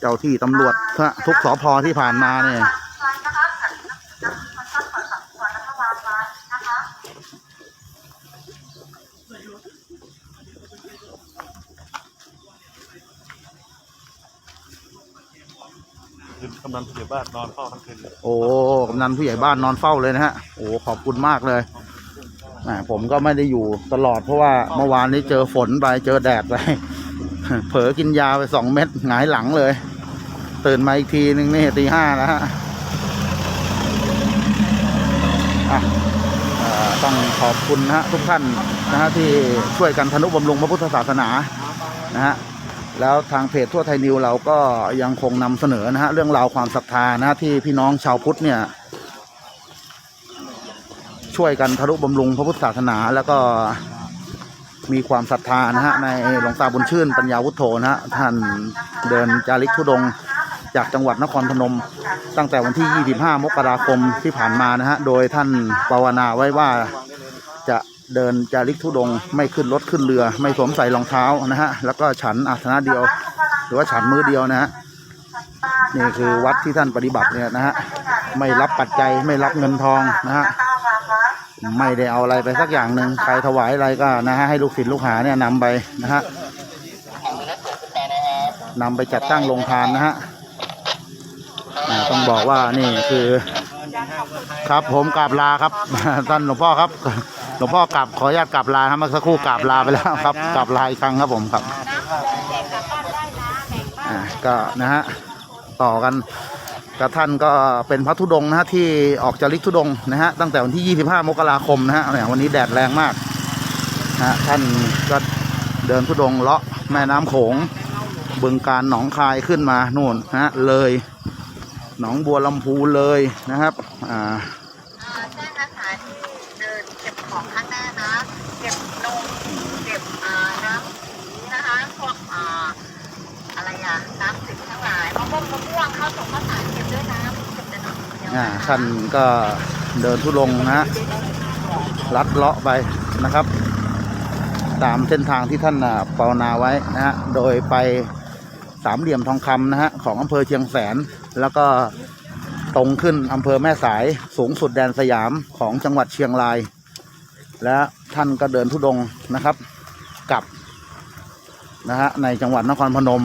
เจ้าที่ตำรวจทุกสพที่ผ่านมาเนี่ยคือกำนันผู้ใหญ่บ้านนอนเฝ้าทั้งคืนเลยโอ้กำนันผู้ใหญ่บ้านนอนเฝ้าเลยนะฮะโอ้ขอบคุณมากเลยแหมผมก็ไม่ได้อยู่ตลอดเพราะว่าเมื่อวานนี้เจอฝนไปเจอแดดไปเผลอกินยาไปสองเม็ดหงายหลังเลย ตื่นมาอีกทีนึงนี่ตีห้าแล้วฮะต้องขอบคุณนะฮะทุกท่านนะฮะที่ช่วยกันทนุบำรุงพระพุทธศาสนานะฮะแล้วทางเพจทั่วไทยนิวเราก็ยังคงนำเสนอนะฮะเรื่องราวความศรัทธานะที่พี่น้องชาวพุทธเนี่ย ช่วยกันทะลุบำรุงพระพุทธศาสนา แล้วก็มีความศรัทธานะฮะในหลวงตาบุญชื่นปัญญาวุฒโธนะฮะท่านเดินจาริกธุดงค์ จากจังหวัดนครพนม ตั้งแต่วันที่ 25 มกราคมที่ผ่านมานะฮะ โดยท่านภาวนาไว้ว่าจะเดินจาริกธุดงไม่ขึ้นรถขึ้นเรือ ไม่สวมใส่รองเท้านะฮะ แล้วก็ฉันอาสนะเดียว หรือว่าฉันมือเดียวนะฮะนี่คือวัดที่ท่านปฏิบัติเนี่ยนะฮะไม่รับปัจจัยไม่รับเงินทองนะฮะไม่ได้เอาอะไรไปสักอย่างหนึ่งใครถวายอะไรก็นะฮะให้ลูกศิษย์ลูกหาเนี่ยนำไปนะฮะนำไปจัดตั้งโรงทานนะฮะ ต้องบอกว่านี่คือ ครับผมกราบลาครับ ท่านหลวงพ่อครับ หลวงพ่อกราบขออนุญาตกราบลาครับเมื่อสักครู่กราบลาไปแล้วครับกราบลาอีกครั้งครับผมครับอ่าก็นะฮะต่อกันกับท่านก็เป็นพระธุดงค์นะฮะที่ออกจาริกธุดงค์นะฮะตั้งแต่วันที่ 25 มกราคมนะฮะเนี่ยวันนี้แดดแรงมากนะฮะท่านก็เดินธุดงค์เลาะแม่น้ำโขงบึงการหนองคายขึ้นมานู่นนะฮะเลย หนองบัวลำพูเลยนะครับ อ่าอ่าแจ้งอาสาที่เดินเก็บของข้างหน้านะเก็บนมเก็บอ่าน้ำสีนะคะพวกอ่าอะไรอะน้ำสิบทั้งหลายมะม่วงมะม่วงข้าวสงข้าวสารเก็บด้วยนะเก็บแต่หนมเดียวอ่านะคะท่านก็เดินทุลงค์นะฮะลัดเลาะไปนะครับ ตามเส้นทางที่ท่านอ่าภาวนาไว้นะฮะโดยไปสามเหลี่ยมทองคำนะฮะของอำเภอเชียงแสน แล้วก็ตรงขึ้นอำเภอแม่สายสูงสุดแดนสยามของจังหวัดเชียงราย และท่านก็เดินทุดงค์นะครับกลับนะฮะในจังหวัดนครพนม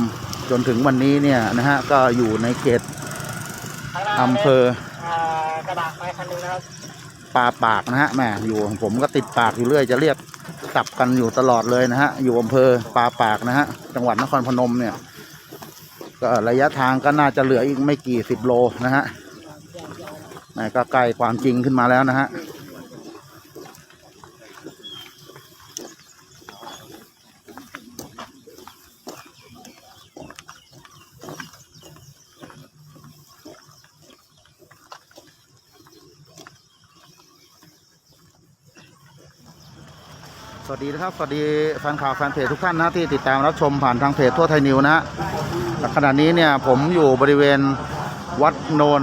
จนถึงวันนี้เนี่ยนะฮะก็อยู่ในเขตอำเภอกระบะไปคันนึงนะครับปลาปากนะฮะแหมอยู่ผมก็ติดปากอยู่เรื่อยจะเรียกกลับกันอยู่ตลอดเลยนะฮะอยู่อำเภอปลาปากนะฮะจังหวัดนครพนมเนี่ย ก็ระยะทางก็น่าจะเหลืออีกไม่กี่สิบโลนะฮะก็ใกล้ความจริงขึ้นมาแล้วนะฮะ นะครับ สวัสดีแฟนข่าวแฟนเพจทุกท่านนะที่ติดตามรับชมผ่านทางเพจทั่วไทยนิวนะฮะขณะนี้เนี่ยผมอยู่บริเวณวัดโนน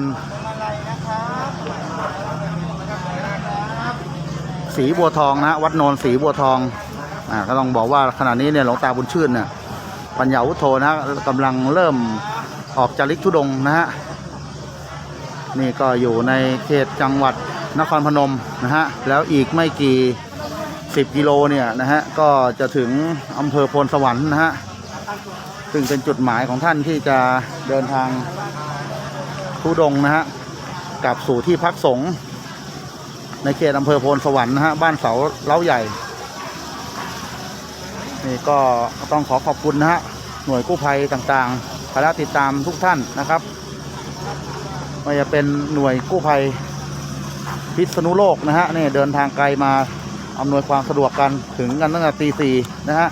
สีบัวทองนะวัดโนนสีบัวทองอ่าก็ต้องบอกว่าขณะนี้เนี่ยหลวงตาบุญชื่นเนี่ยปัญญาวุฒโธนะกำลังเริ่มออกจาริกทุดงนะฮะนี่ก็อยู่ในเขตจังหวัดนครพนมนะฮะแล้วอีกไม่กี่ 10 กิโลเนี่ยนะฮะก็จะถึงอำเภอโพนสวรรค์นะฮะซึ่งเป็นจุดหมายของท่านที่จะเดินทางทุดงนะฮะกลับสู่ที่พักสงฆ์ในเขตอำเภอโพนสวรรค์นะฮะบ้านเสาเล้าใหญ่ นี่ก็ต้องขอขอบคุณนะฮะหน่วยกู้ภัยต่างๆคณะติดตามทุกท่านนะครับไม่ว่าจะเป็นหน่วยกู้ภัยพิษณุโลกนะฮะนี่เดินทางไกลมา อำนวยความสะดวกกันถึงกันตั้งแต่ตีสี่นะฮะ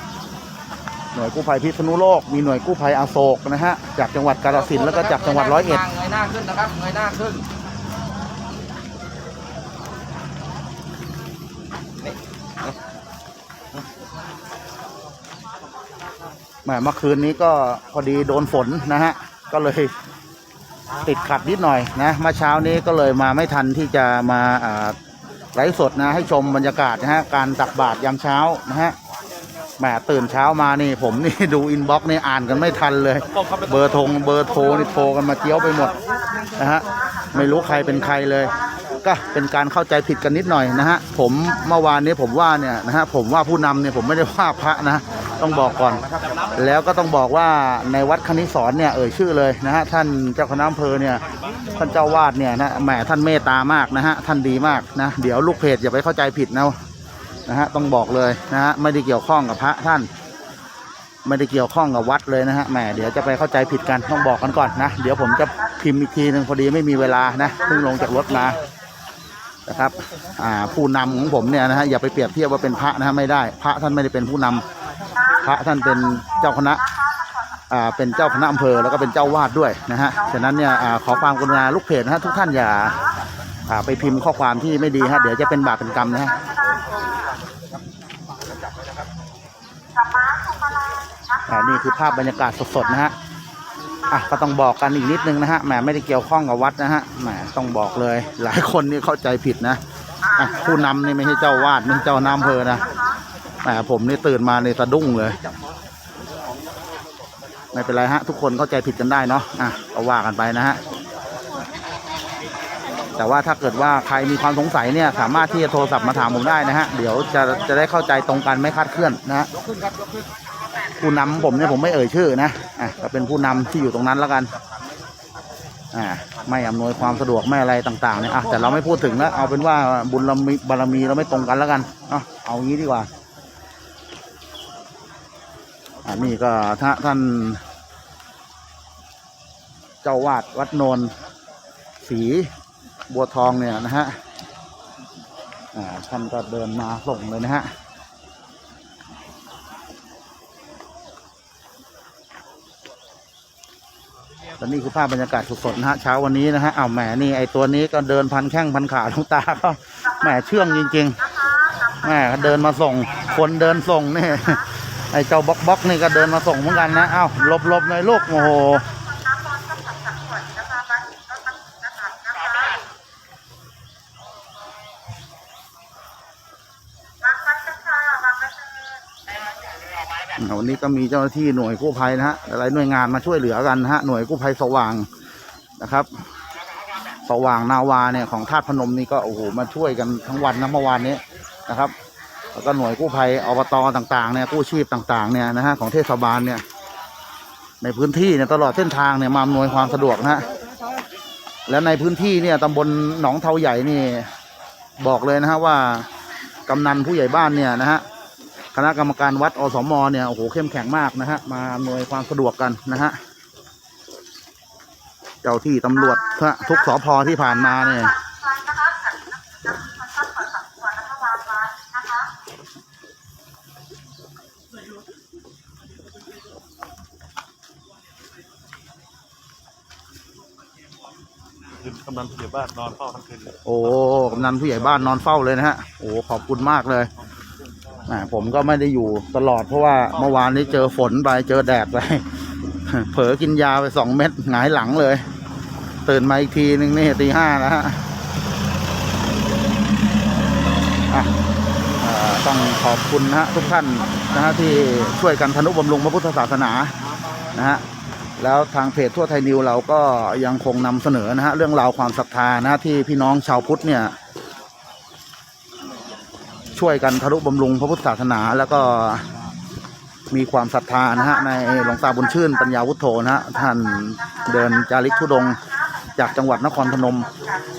หน่วยกู้ภัยพิษณุโลกมีหน่วยกู้ภัยอโศกนะฮะจากจังหวัดกาฬสินธุ์แล้วก็จากจังหวัดร้อยเอ็ดเงยหน้าขึ้นนะครับเงยหน้าขึ้นแหมเมื่อคืนนี้ก็พอดีโดนฝนนะฮะก็เลยติดขัดนิดหน่อยนะเมื่อเช้านี้ก็เลยมาไม่ทันที่จะมาอ่า ไลฟ์สดนะให้ชมบรรยากาศนะฮะการตักบาตรยามเช้านะฮะแหมตื่นเช้ามานี่ผมนี่ดูอินบ็อกซ์นี่อ่านกันไม่ทันเลย เบอร์ทงเบอร์โทรนี่โทรกันมาเจียวไปหมดนะฮะไม่รู้ใครเป็นใครเลย ก็เป็นการเข้าใจผิดกันนิดหน่อยนะฮะผมเมื่อวานนี้ผมว่าเนี่ยนะฮะผมว่าผู้นำเนี่ยผมไม่ได้ว่าพระนะ ต้องบอกก่อน แล้วก็ต้องบอกว่าในวัดคณิสรเนี่ยเอ่ยชื่อเลยนะฮะท่านเจ้าคณะอำเภอเนี่ยท่านเจ้าวาดเนี่ยนะแหมท่านเมตตามากนะฮะท่านดีมากนะเดี๋ยวลูกเพจอย่าไปเข้าใจผิดนะนะฮะต้องบอกเลยนะฮะไม่ได้เกี่ยวข้องกับพระท่าน ไม่ได้เกี่ยวข้องกับวัดเลยนะฮะแหมเดี๋ยวจะไปเข้าใจผิดกันต้องบอกกันก่อนนะเดี๋ยวผมจะพิมพ์อีกทีหนึ่งพอดีไม่มีเวลานะเพิ่งลงจากรถมา นะครับผู้นำของผมเนี่ยนะฮะอย่าไปเปรียบเทียบว่าเป็นพระนะฮะไม่ได้ พระท่านไม่ได้เป็นผู้นำพระท่านเป็นเจ้าคณะอ่าเป็นเจ้าคณะอำเภอแล้วก็เป็นเจ้าวาดด้วยนะฮะฉะนั้นเนี่ยอขอความกรุณาลูกเพจนะฮะทุกท่านอย่าไปพิมพ์ข้อความที่ไม่ดีฮะเดี๋ยวจะเป็นบาปเป็นกรรมนะฮะอ่นี่คือภาพบรรยากาศสดๆนะฮะ อะก็ต้องบอกกันอีกนิดนึงนะฮะแหมไม่ได้เกี่ยวข้องกับวัดนะฮะแหมต้องบอกเลย หลายคนนี่เข้าใจผิดนะอะผู้นำนี่ไม่ใช่เจ้าวาดไม่ใช่เจ้าน้ำเพอนะแหมผมนี่ตื่นมาในสะดุ้งเลย ไม่เป็นไรฮะ ทุกคนเข้าใจผิดกันได้เนาะอะก็ว่ากันไปนะฮะแต่ว่าถ้าเกิดว่าใครมีความสงสัยเนี่ยสามารถที่จะโทรศัพท์มาถามผมได้นะฮะ เดี๋ยวจะจะได้เข้าใจตรงกันไม่คาดเคลื่อนนะฮะ ผู้นำผมเนี่ยผมไม่เอ่ยชื่อนะอะก็เป็นผู้นำที่อยู่ตรงนั้นแล้วกันอ่าไม่อำนวยความสะดวกไม่อะไรต่างๆเนี่ยอะแต่เราไม่พูดถึงแล้วเอาเป็นว่าบุญบารมีเราไม่ตรงกันแล้วกันเอาเอางี้ดีกว่าอ่านี่ก็ถ้าท่าน เจ้าวาดวัดโนนสีบัวทองเนี่ยนะฮะอ่าท่านก็เดินมาส่งเลยนะฮะ และนี่คือภาพบรรยากาศสดๆนะฮะเช้าวันนี้นะฮะอ้าวแหมนี่ไอตัวนี้ก็เดินพันแข้งพันขาลูกตาก็แหมเชื่องจริงๆแหมเดินมาส่ง คนเดินส่งนี่ไอเจ้าบล็อกบ็อกนี่ก็เดินมาส่งเหมือนกันนะอ้าวหลบหลบๆหน่อยลูกโอ้โห วันนี้ก็มีเจ้าหน้าที่หน่วยกู้ภัยนะฮะหลายหน่วยงานมาช่วยเหลือกันนะฮะหน่วยกู้ภัยสว่างนะครับ สว่างนาวาเนี่ยของธาตุพนมนี่ก็โอ้โหมาช่วยกันทั้งวันนะเมื่อวานนี้นะครับ แล้วก็หน่วยกู้ภัยอบตต่างๆเนี่ยกู้ชีพต่างๆเนี่ยนะฮะของเทศบาลเนี่ยในพื้นที่เนี่ยตลอดเส้นทางเนี่ยมาอำนวยความสะดวกนะฮะแล้วในพื้นที่เนี่ยตำบลหนองเทาใหญ่นี่บอกเลยนะฮะว่ากำนันผู้ใหญ่บ้านเนี่ยนะฮะ คณะกรรมการวัดอสมเนี่ยโอ้โหเข้มแข็งมากนะฮะมาอำนวยความสะดวกกันนะฮะเจ้าที่ตำรวจทุกสพที่ผ่านมาเนี่ยคืนกำนันผู้ใหญ่บ้านนอนเฝ้าทั้งคืนเลยโอ้กำนันผู้ใหญ่บ้านนอนเฝ้าเลยนะฮะโอ้ขอบคุณมากเลย แหมผมก็ไม่ได้อยู่ตลอดเพราะว่าเมื่อวานนี้เจอฝนไปเจอแดดไปเผลอกินยาไปสองเม็ดหงายหลังเลย ตื่นมาอีกทีนึงนี่ตีห้าแล้วฮะต้องขอบคุณนะฮะทุกท่านนะฮะที่ช่วยกันทนุบำรุงพระพุทธศาสนานะฮะแล้วทางเพจทั่วไทยนิวเราก็ยังคงนำเสนอนะฮะเรื่องราวความศรัทธานะที่พี่น้องชาวพุทธเนี่ย ช่วยกันทนุบำรุงพระพุทธศาสนา แล้วก็มีความศรัทธานะฮะในหลวงตาบุญชื่นปัญญาวุฒโธนะฮะท่านเดินจาริกธุดงค์จากจังหวัดนครพนม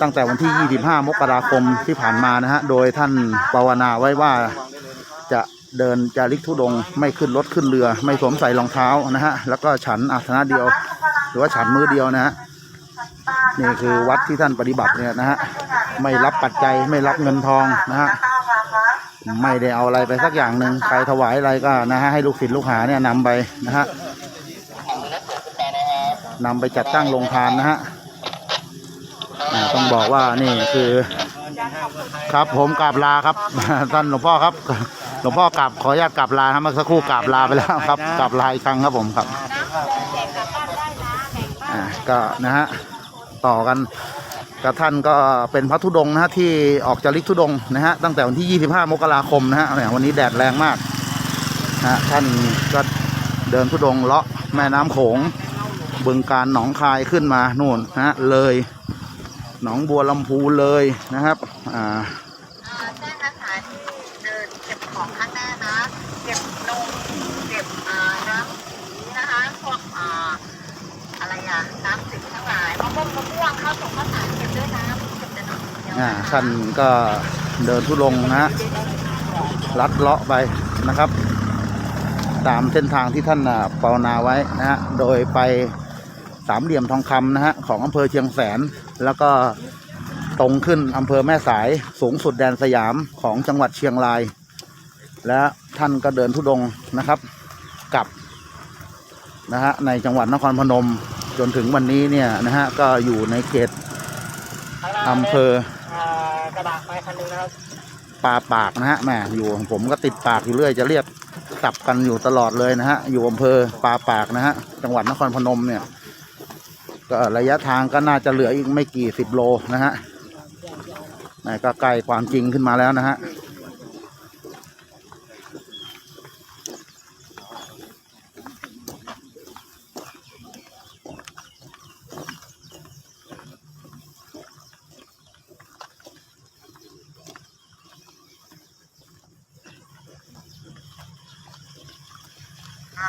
ตั้งแต่วันที่ 25 มกราคมที่ผ่านมานะฮะโดยท่านภาวนาไว้ว่าจะเดินจาริกธุดงค์ไม่ขึ้นรถขึ้นเรือ ไม่สวมใส่รองเท้านะฮะแล้วก็ฉันอาสนะเดียว หรือว่าฉันมือเดียวนะฮะนี่คือวัดที่ท่านปฏิบัติเนี่ยนะฮะไม่รับปัจจัยไม่รับเงินทองนะฮะ ไม่ได้เอาอะไรไปสักอย่างหนึ่งใครถวายอะไรก็นะฮะให้ลูกศิษย์ลูกหาเนี่ยนำไปนะฮะนำไปจัดตั้งโรงทานนะฮะอ่าต้องบอกว่านี่คือ ครับผมกราบลาครับท่านหลวงพ่อครับ หลวงพ่อกราบขออนุญาตกราบลาครับเมื่อสักครู่กราบลาไปแล้วครับกราบลาอีกครั้งครับผมครับอ่าก็นะฮะต่อกัน กับท่านก็เป็นพระธุดงนะฮะที่ออกจากลิกธุดงนะฮะตั้งแต่วันที่ 25 มกราคมนะฮะวันนี้แดดแรงมากนะฮะท่านก็เดินธุดงเลาะแม่น้ำโขงบึงการหนองคายขึ้นมานู่นนะฮะเลย หนองบัวลำพูเลยนะครับอ่า อ่าแจ้งอาสาที่เดินเก็บของข้างหน้านะ เก็บนมเก็บอ่าน้ำสีนะคะ พวกอ่าอะไรอะ น้ำสิบ ต้นมะม่วงมะม่วงข้าวสงข้าวสารเก็บด้วยนะเก็บแต่หนมเดียวอ่าท่านก็เดินทุดงนะฮะลัดเลาะไปนะครับ ตามเส้นทางที่ท่านอ่าภาวนาไว้นะฮะโดยไปสามเหลี่ยมทองคำนะฮะของอำเภอเชียงแสน แล้วก็ตรงขึ้นอำเภอแม่สายสูงสุดแดนสยามของจังหวัดเชียงราย และท่านก็เดินทุดงค์นะครับกลับนะฮะในจังหวัดนครพนม จนถึงวันนี้เนี่ยนะฮะก็อยู่ในเขตอำเภอกระบะไปคันนึงนะครับปลาปากนะฮะแหมอยู่ของผมก็ติดปากอยู่เรื่อยจะเรียกกลับกันอยู่ตลอดเลยนะฮะอยู่อำเภอปลาปากนะฮะจังหวัดนครพนมเนี่ยก็ระยะทางก็น่าจะเหลืออีกไม่กี่สิบโลนะฮะแหมก็ใกล้ความจริงขึ้นมาแล้วนะฮะ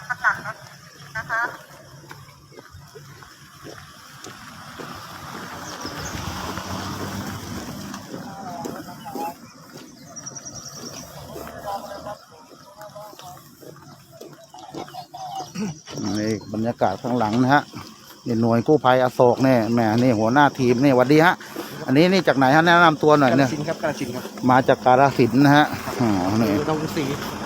ข้างหลังนะนะคะนี่บรรยากาศข้างหลังนะฮะนี่หน่วยกู้ภัยอโศกเนี่ยแหมนี่หัวหน้าทีมนี่หวัดดีฮะ อันนี้นี่จากไหนฮะแนะนำตัวหน่อยเนี่ยสินครับกาลสินครับมาจากกาฬสินธุ์นะฮะอ๋อนี่น้องกรุงศรี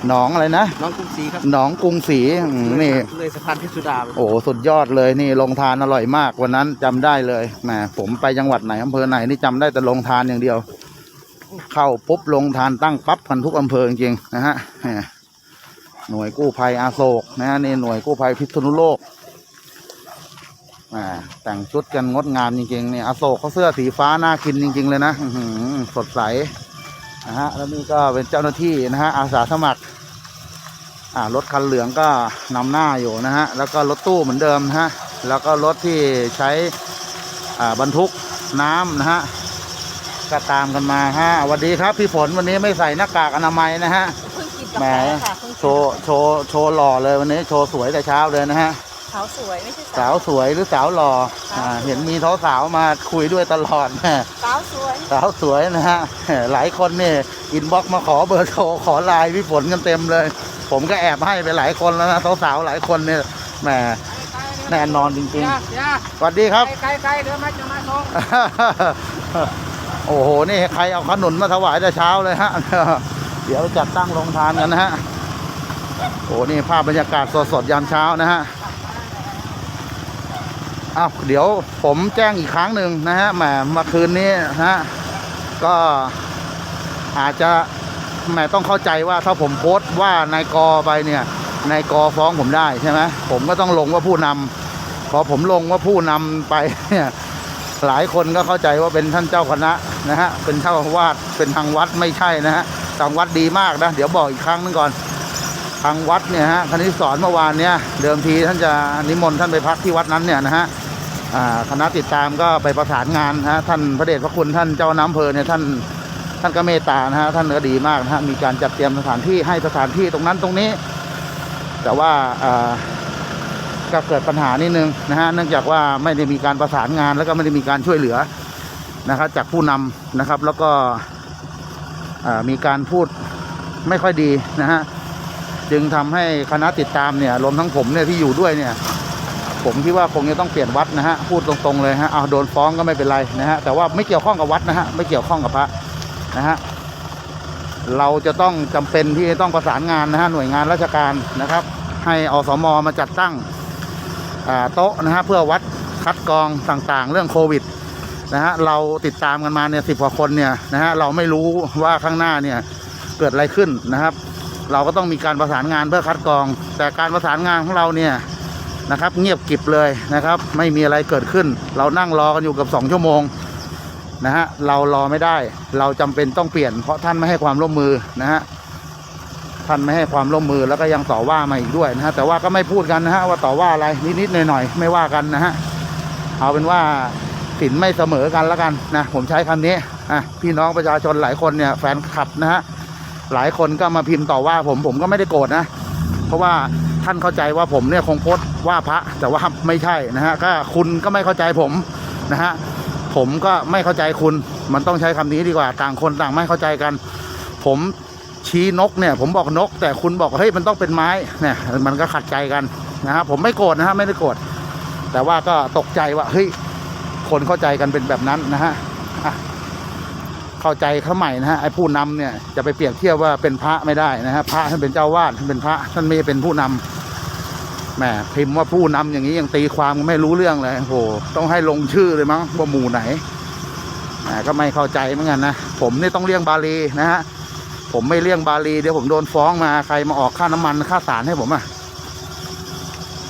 หนองอะไรนะน้องกรุงศรีครับหนองกรุงศรีอืมนี่ เลยสะพานเพชรสุดาไปโอ้โหสุดยอดเลยนี่ลงทานอร่อยมากวันนั้นจำได้เลยแหมผมไปจังหวัดไหนอำเภอไหนนี่จำได้แต่ลงทานอย่างเดียว เข้าปุ๊บลงทานตั้งปั๊บกันทุกอำเภอจริงๆนะฮะแหมหน่วยกู้ภัยอาโศกนะฮะนี่หน่วยกู้ภัยพิษณุโลกแหมแต่งชุดกันงดงามจริงๆนี่อาโศกเขาเสื้อสีฟ้าน่ากินจริง ๆ เลยนะอื้อหือสดใส นะฮะแล้วนี่ก็เป็นเจ้าหน้าที่นะฮะอาสาสมัครอ่ารถคันเหลืองก็นำหน้าอยู่นะฮะแล้วก็รถตู้เหมือนเดิมนะฮะแล้วก็รถที่ใช้อ่าบรรทุกน้ำนะฮะก็ตามกันมาฮะสวัสดีครับพี่ฝนวันนี้ไม่ใส่หน้ากากอนามัยนะฮะเพิ่งกินกาแหมแฟค่ะเพิ่งโชว์โชว์โชว์หล่อเลยวันนี้โชว์สวยแต่เช้าเลยนะฮะสาวสวยไม่ใช่สาวสวยหรือสาวหล่ออ่าเห็นมีสาวๆมาคุยด้วยตลอดนะสาวสวยสาวสวยนะฮะ หลายคนเนี่ยอินบ็อกมาขอเบอร์โทรขอไลน์พี่ฝนกันเต็มเลย ผมก็แอบให้ไปหลายคนแล้วนะสาวๆหลายคนเนี่ยแหมแน่นอนจริงย่าย่าๆสวัสดีครับ ไกลไกลเดินมาจะมาส่งโอ้โห นี่ใครเอาขนุนมาถวายแต่เช้าเลยฮะ เดี๋ยวจัดตั้งโรงทานกันนะฮะ โอ้นี่ภาพบรรยากาศสดๆยามเช้านะฮะ อ้าวเดี๋ยวผมแจ้งอีกครั้งหนึ่งนะฮะแหมเมื่อคืนนี้นะฮะก็อาจจะแหมต้องเข้าใจว่าถ้าผมโพสต์ว่านายกอไปเนี่ยนายกอฟ้องผมได้ใช่ไหมผมก็ต้องลงว่าผู้นำพอผมลงว่าผู้นำไปเนี่ยหลายคนก็เข้าใจว่าเป็นท่านเจ้าคณะนะฮะเป็นเจ้าวาสเป็นทางวัดไม่ใช่นะฮะทางวัดดีมากนะเดี๋ยวบอกอีกครั้งหนึงก่อนทางวัดเนี่ยฮะคณิสอนเมื่อวานเนี่ยเดิมทีท่านจะนิมนต์ท่านไปพักที่วัดนั้นเนี่ยนะฮะ คณะติดตามก็ไปประสานงานนะฮะท่านพระเดชพระคุณท่านเจ้าน้ำเพอเนี่ยท่านท่านก็เมตตานะฮะท่านก็ดีมากนะฮะมีการจัดเตรียมสถานที่ให้สถานที่ตรงนั้นตรงนี้ แต่ว่าก็เกิดปัญหานิดนึงนะฮะเนื่องจากว่าไม่ได้มีการประสานงานแล้วก็ไม่ได้มีการช่วยเหลือนะครับจากผู้นำนะครับ แล้วก็มีการพูดไม่ค่อยดีนะฮะจึงทำให้คณะติดตามเนี่ยรวมทั้งผมเนี่ยที่อยู่ด้วยเนี่ย ผมคิดว่าคงจะต้องเปลี่ยนวัดนะฮะพูดตรงๆเลยฮะเอาโดนฟ้องก็ไม่เป็นไรนะฮะแต่ว่าไม่เกี่ยวข้องกับวัดนะฮะไม่เกี่ยวข้องกับพระนะฮะเราจะต้องจำเป็นที่จะต้องประสานงานนะฮะหน่วยงานราชการนะครับ ให้อสมมาจัดตั้งโต๊ะนะฮะเพื่อวัดคัดกรองต่างๆ เรื่องโควิดนะฮะเราติดตามกันมาเนี่ยสิบกว่าคนเนี่ยนะฮะเราไม่รู้ว่าข้างหน้าเนี่ยเกิดอะไรขึ้นนะครับ เราก็ต้องมีการประสานงานเพื่อคัดกรอง แต่การประสานงานของเราเนี่ย นะครับ เงียบกิบเลยนะครับ ไม่มีอะไรเกิดขึ้น เรานั่งรอกันอยู่กับสองชั่วโมงนะฮะเรารอไม่ได้ เราจำเป็นต้องเปลี่ยน เพราะท่านไม่ให้ความร่วมมือนะฮะท่านไม่ให้ความร่วมมือแล้วก็ยังต่อว่ามาอีกด้วยนะฮะแต่ว่าก็ไม่พูดกันนะฮะว่าต่อว่าอะไรนิดๆหน่อยๆไม่ว่ากันนะฮะเอาเป็นว่าสินไม่เสมอกันแล้วกันนะผมใช้คำนี้อะพี่น้องประชาชนหลายคนเนี่ยแฟนคลับนะฮะหลายคนก็มาพิมพ์ต่อว่าผมผมก็ไม่ได้โกรธนะ เพราะว่า ท่านเข้าใจว่าผมเนี่ยคงโพสว่าพระแต่ว่าไม่ใช่นะฮะก็คุณก็ไม่เข้าใจผมนะฮะผมก็ไม่เข้าใจคุณมันต้องใช้คำนี้ดีกว่าต่างคนต่างไม่เข้าใจกัน ผมชี้นกเนี่ย ผมบอกนก แต่คุณบอกเฮ้ยมันต้องเป็นไม้เนี่ยมันก็ขัดใจกันนะฮะผมไม่โกรธนะฮะไม่ได้โกรธแต่ว่าก็ตกใจว่าเฮ้ยคนเข้าใจกันเป็นแบบนั้นนะฮะเข้าใจเขาใหม่นะฮะไอ้ผู้นำเนี่ยจะไปเปรียบเทียบว่าเป็นพระไม่ได้นะฮะพระท่านเป็นเจ้าวาดท่านเป็นพระท่านไม่เป็นผู้นำ แหมพิมพ์ว่าผู้นำอย่างนี้ยังตีความไม่รู้เรื่องเลยโหต้องให้ลงชื่อเลยมั้งว่าหมู่ไหนอ่าก็ไม่เข้าใจเหมือนกันนะผมนี่ต้องเลี่ยงบาลีนะฮะผมไม่เลี่ยงบาลีเดี๋ยวผมโดนฟ้องมาใครมาออกค่าน้ำมันค่าสารให้ผมอะ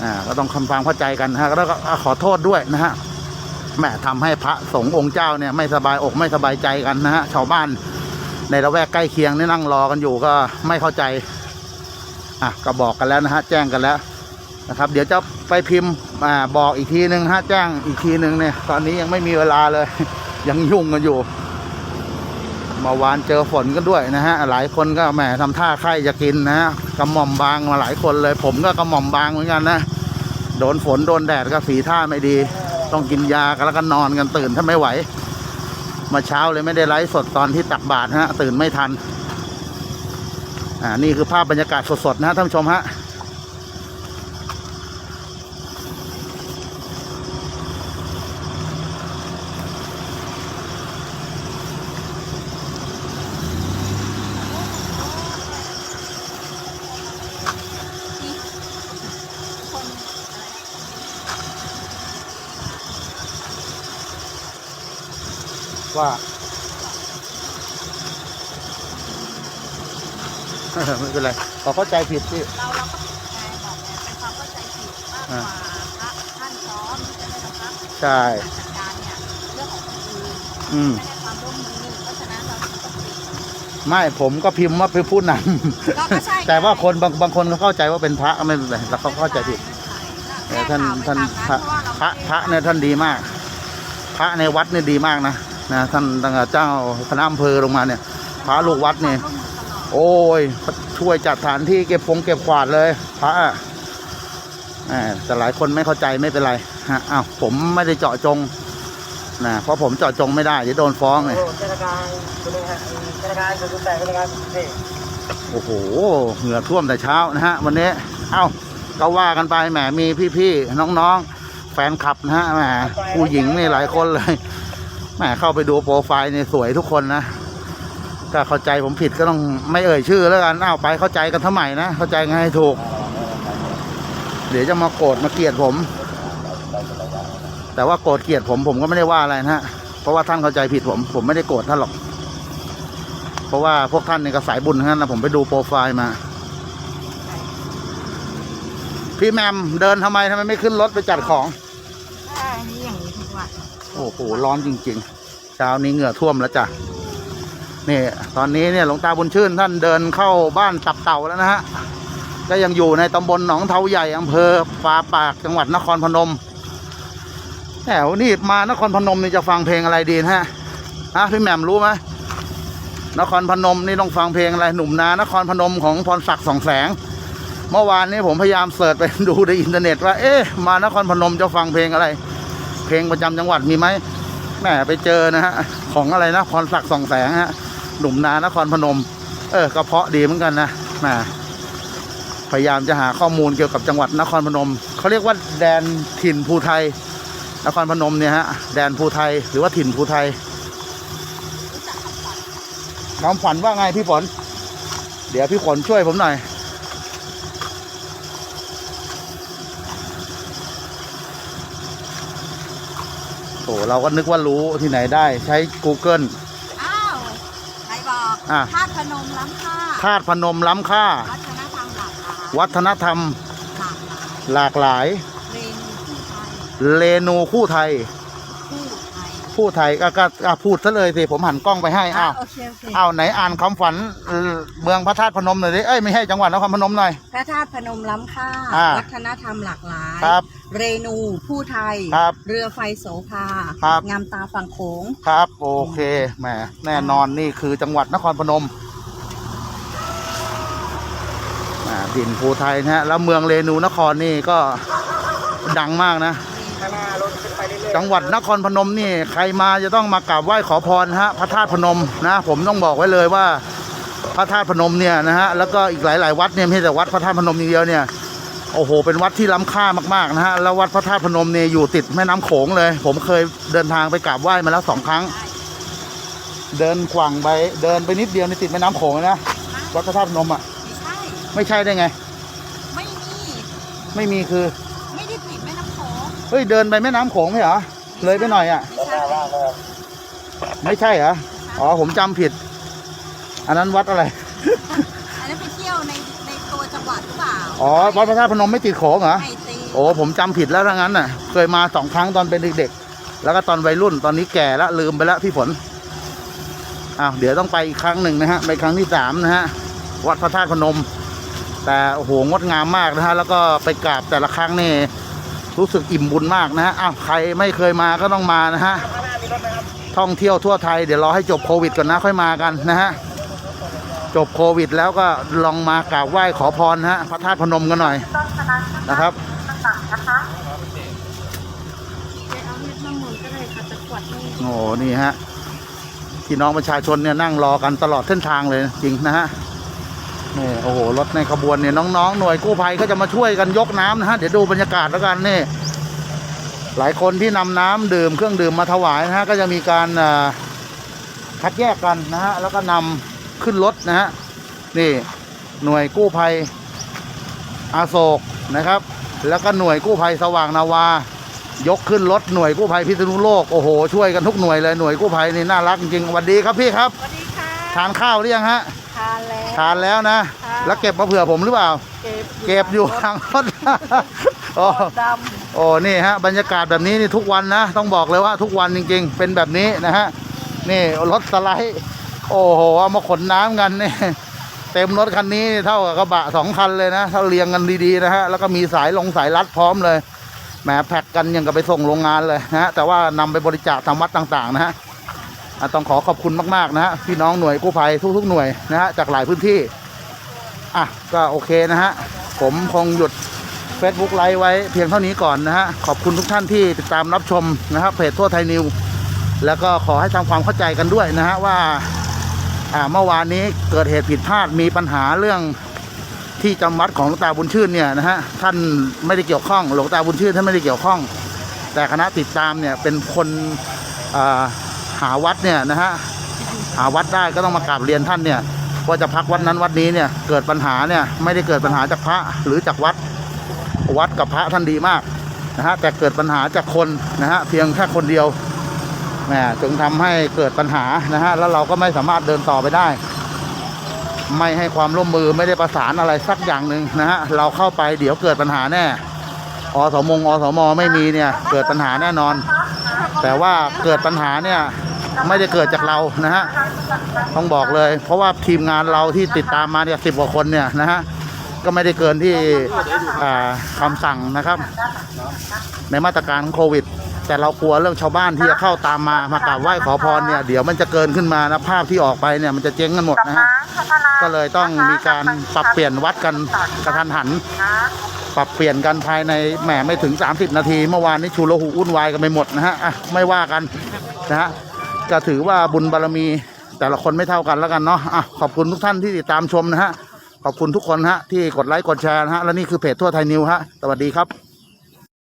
อ่าก็ต้องคำความเข้าใจกันนะฮะแล้วก็ขอโทษด้วยนะฮะแหม่ทำให้พระสงฆ์องค์เจ้าเนี่ยไม่สบายอกไม่สบายใจกันนะฮะชาวบ้านในละแวกใกล้เคียงนี่นั่งรอกันอยู่ก็ไม่เข้าใจอะก็บอกกันแล้วนะฮะแจ้งกันแล้ว นะครับ เดี๋ยวจะไปพิมพ์อ่าบอกอีกทีหนึ่งฮะแจ้งอีกทีหนึ่งเนี่ย ตอนนี้ยังไม่มีเวลาเลย ยังยุ่งกันอยู่เมื่อวานเจอฝนกันด้วยนะฮะ หลายคนก็แหมทำท่าไข้จะกินนะฮะกระหม่อมบางมาหลายคนเลย ผมก็กระหม่อมบางเหมือนกันนะ โดนฝนโดนแดดก็สีท่าไม่ดี ต้องกินยากันแล้วก็นอนกันตื่นถ้าไม่ไหว มาเช้าเลยไม่ได้ไลฟ์สดตอนที่ตักบาตรฮะ ตื่นไม่ทัน อ่า นี่คือภาพบรรยากาศสดๆนะฮะท่านผู้ชมฮะ ไม่เป็นไรขอเข้าใจผิดที่ เราเราก็ไงบอกไงเป็นความเข้าใจผิดมากกว่าพระท่านซ้อมใช่ไหมล่ะครับใช่ จัดการเนี่ยเรื่องของคนอื่นอืม ไม่ได้ความร่วมมือเพราะฉะนั้นเราต้องปิดไม่ผมก็พิมพ์ว่าเป็นผู้นก็ก็ใช่ำ แต่ว่าคนบางบางคนก็เข้าใจว่าเป็นพระก็ไม่เป็นไรแล้วเขาเข้าใจผิดเออท่านท่านพระพระพระเนี่ยท่านดีมาก พระในวัดเนี่ยดีมากนะนะท่านตั้งแต่เจ้าคณะอำเภอลงมาเนี่ย พระลูกวัดเนี่ย โอ้ยช่วยจัดสถานที่เก็บพงเก็บขวาดเลยพระอะอ่าแต่หลายคนไม่เข้าใจไม่เป็นไรฮะอ้าวผมไม่ได้เจาะจงนะเพราะผมเจาะจงไม่ได้เดี๋ยวโดนฟ้องเลยธนาคารธนาคารธนาคารคนแต่ธนาคารนี่โอ้โหเหงื่อท่วมแต่เช้านะฮะ วันนี้ เอ้าก็ว่ากันไปแหมมีพี่ๆน้องๆ แฟนคลับนะฮะแหมผู้หญิงนี่หลายคนเลยแหมเข้าไปดูโปรไฟล์นี่สวยทุกคนนะ ก็เข้าใจผมผิดก็ต้องไม่เอ่ยชื่อแล้วกันเอ้าไปเข้าใจกันทำไมนะ เข้าใจไงให้ถูก เดี๋ยวจะมาโกรธมาเกลียดผม แต่ว่าโกรธเกลียดผมผมก็ไม่ได้ว่าอะไรนะฮะเพราะว่าท่านเข้าใจผิดผม ผมไม่ได้โกรธท่านหรอก เพราะว่าพวกท่านเนี่ยก็สายบุญทั้งนั้นนะผมไปดูโปรไฟล์มาพี่แมมเดินทำไมทำไมไม่ขึ้นรถไปจัดของอันนี้อย่างนี้ทุกวันโอ้โหร้อนจริงๆเช้านี้เหงื่อท่วมแล้วจ้ะ นี่ตอนนี้เนี่ยหลวงตาบุญชื่นท่านเดินเข้าบ้านตับเต่าแล้วนะฮะก็ยังอยู่ในตำบลหนองเทาใหญ่อำเภอปาปากจังหวัดนครพนมแถวนี่มานครพนมนี่จะฟังเพลงอะไรดีนะฮะฮะพี่แหม่มรู้ไหมนครพนมนี่ต้องฟังเพลงอะไรหนุ่มนานครพนมของพรศักดิ์สองแสง เมื่อวานนี้ผมพยายามเสิร์ชไปดูในอินเทอร์เน็ตว่าเอ๊ะมานครพนมจะฟังเพลงอะไร เพลงประจำจังหวัดมีไหมแหมไปเจอนะฮะของอะไรนะพรศักดิ์สองแสงฮะ หนุ่มนานครพนม เออก็เพาะดีเหมือนกันนะแหมพยายามจะหาข้อมูลเกี่ยวกับจังหวัดนครพนมเขาเรียกว่าแดนถิ่นภูไทย นครพนมเนี่ยฮะแดนภูไทยหรือว่าถิ่นภูไทยน้องฝันว่าไงพี่ฝนเดี๋ยวพี่ฝนช่วยผมหน่อยโอ้เราก็นึกว่ารู้ที่ไหนได้ใช้ Google อกอะธาตุพนมล้ำค่าธาตุพนมล้ำค่า วัฒนธรรมหลากหลายวัฒนธรรม หลากหลายหลากหลาย เรนูคู่ไทยคู่ไทยค พูดไทยก็ก็ก็พูดซะเลยสิผมหันกล้องไปให้อ้าวโอเคโอเคอ้าวไหนอ่านคำฝันเอ่อเมืองพระธาตุพนมหน่อยดิเอ้ยไม่ใช่จังหวัดนครพนมหน่อย พระธาตุพนมล้ำค่า อ่าวัฒนธรรมหลากหลาย ครับเรนู ผู้ไทย ครับเรือไฟโสภา ครับ งามตาฝั่งโขง ครับ โอเคแหมแน่นอนนี่คือจังหวัดนครพนมอ่าดินภูไทยนะฮะแล้วเมืองเรนูนครนี่ก็ดังมากนะข้างหน้ารถขึ้นไปเรื่อยจังหวัดนครพนมนี่ใครมาจะต้องมากราบไหว้ขอพรนะฮะพระธาตุพนมนะ ผมต้องบอกไว้เลยว่าพระธาตุพนมเนี่ยนะฮะแล้วก็อีกหลาย ๆ วัดเนี่ยไม่ใช่แต่วัดพระธาตุพนมอย่างเดียวเนี่ยโอ้โห เป็นวัดที่ล้ำค่ามากๆนะฮะแล้ววัดพระธาตุพนมเนี่ยอยู่ติดแม่น้ำโขงเลย ผมเคยเดินทางไปกราบไหว้มาแล้วสองครั้ง เดินขวางไปเดินไปนิดเดียวในติดแม่น้ำโขงเลยนะวัดพระธาตุพนมอะไม่ใช่ไม่ใช่ได้ไง ไม่มี ไม่มีคือ เฮ้ยเดินไปแม่น้ำโขงไม่เหรอ เลยไปหน่อยอะไม่ใช่ไม่ใช่เหรอ อ๋อผมจำผิด อันนั้นวัดอะไร อันนั้นไปเที่ยวในในตัวจังหวัดหรือเปล่าอ๋อวัดพระธาตุพนมไม่ติดโขงเหรอ ไม่ตีโอ้ผมจำผิดแล้วทั้งนั้นน่ะ เคยมาสองครั้งตอนเป็นเด็กๆ แล้วก็ตอนวัยรุ่นตอนนี้แก่แล้วลืมไปแล้วพี่ฝนอ้าวเดี๋ยวต้องไปอีกครั้งหนึ่งนะฮะไปครั้งที่สามนะฮะวัดพระธาตุพนม แต่โอ้โหงดงามมากนะฮะแล้วก็ไปกราบแต่ละครั้งนี่ รู้สึกอิ่มบุญมากนะฮะอ้าวใครไม่เคยมาก็ต้องมานะฮะท่องเที่ยวทั่วไทยเดี๋ยวรอให้จบโควิดก่อนนะค่อยมากันนะฮะจบโควิดแล้วก็ลองมากราบไหว้ขอพรนะฮะพระธาตุพนมกันหน่อยนะครับโอ้โหนี่ฮะพี่น้องประชาชนเนี่ยนั่งรอกันตลอดเส้นทางเลยจริงนะฮะ นี่โอ้โหรถในขบวนเนี่ยน้องๆหน่วยกู้ภัยก็จะมาช่วยกันยกน้ำนะฮะเดี๋ยวดูบรรยากาศแล้วกันนี่หลายคนที่นำน้ำดื่มเครื่องดื่มมาถวายนะฮะก็จะมีการอ่าคัดแยกกันนะฮะแล้วก็นำขึ้นรถนะฮะนี่หน่วยกู้ภัยอาโศกนะครับ แล้วก็หน่วยกู้ภัยสว่างนาวา ยกขึ้นรถหน่วยกู้ภัยพิษณุโลกโอ้โหช่วยกันทุกหน่วยเลยหน่วยกู้ภัยนี่น่ารักจริงๆสวัสดีครับพี่ครับสวัสดีค่ะทานข้าวหรือยังฮะ ทานแล้วทานแล้วนะค่ะแล้วเก็บมาเผื่อผมหรือเปล่า เก็บเก็บอยู่ทางรถโอ้ดโอ้นี่ฮะบรรยากาศแบบนี้นี่ทุกวันนะ ต้องบอกเลยว่าทุกวันจริง ๆ เป็นแบบนี้นะฮะนี่รถสไลด์โอ้โหเอามาขนน้ำกันนี่เต็มรถคันนี้เท่ากับกระบะสองคันเลยนะถ้าเรียงกันดีๆนะฮะแล้วก็มีสายลงสายรัดพร้อมเลยแหมแพ็กกันยังกับไปส่งโรงงานเลยนะฮะแต่ว่านำไปบริจาคตามวัดต่างๆนะฮะอะ ต้องขอขอบคุณมากๆนะฮะพี่น้องหน่วยกู้ภัยทุกๆหน่วยนะฮะจากหลายพื้นที่ อะก็โอเคนะฮะผมคงหยุด Facebook ไลฟ์ไว้เพียงเท่านี้ก่อนนะฮะขอบคุณทุกท่านที่ติดตามรับชมนะครับเพจทั่วไทยนิวแล้วก็ขอให้ทำความเข้าใจกันด้วยนะฮะว่าอ่าเมื่อวานนี้เกิดเหตุผิดพลาดมีปัญหาเรื่องที่จำวัดของหลวงตาบุญชื่นเนี่ยนะฮะท่านไม่ได้เกี่ยวข้องหลวงตาบุญชื่นท่านไม่ได้เกี่ยวข้อง แต่คณะติดตามเนี่ยเป็นคนอ่า หาวัดเนี่ยนะฮะหาวัดได้ก็ต้องมากราบเรียนท่านเนี่ยว่าจะพักวัดนั้นวัดนี้เนี่ยเกิดปัญหาเนี่ยไม่ได้เกิดปัญหาจากพระหรือจากวัดวัดกับพระท่านดีมากนะฮะแต่เกิดปัญหาจากคนนะฮะเพียงแค่คนเดียวแหมจึงทำให้เกิดปัญหานะฮะแล้วเราก็ไม่สามารถเดินต่อไปได้ ไม่ให้ความร่วมมือไม่ได้ประสานอะไรสักอย่างหนึ่งนะฮะเราเข้าไปเดี๋ยวเกิดปัญหาแน่อสมงอสมไม่มีเนี่ยเกิดปัญหาแน่นอน แต่ว่าเกิดปัญหาเนี่ย ไม่ได้เกิดจากเรานะฮะต้องบอกเลย เพราะว่าทีมงานเราที่ติดตามมาเนี่ยสิบกว่าคนเนี่ยนะฮะก็ไม่ได้เกินที่อ่าคำสั่งนะครับ ในมาตรการโควิด แต่เรากลัวเรื่องชาวบ้านที่จะเข้าตามมามากราบไหว้ขอพรเนี่ยเดี๋ยวมันจะเกินขึ้นมานะภาพที่ออกไปเนี่ยมันจะเจ๊งกันหมดนะฮะก็เลยต้องมีการปรับเปลี่ยนวัดกันกระทันหัน ปรับเปลี่ยนกันภายในแหมไม่ถึง 30 นาที เมื่อวานนี้ชูโลหูวุ่นวายกันไปหมดนะฮะไม่ว่ากันนะฮะ ก็ถือว่าบุญบารมีแต่ละคนไม่เท่ากันแล้วกันเนาะอะขอบคุณทุกท่านที่ติดตามชมนะฮะ ขอบคุณทุกคนฮะที่กดไลค์กดแชร์นะฮะ และนี่คือเพจทั่วไทยนิวฮะ สวัสดีครับ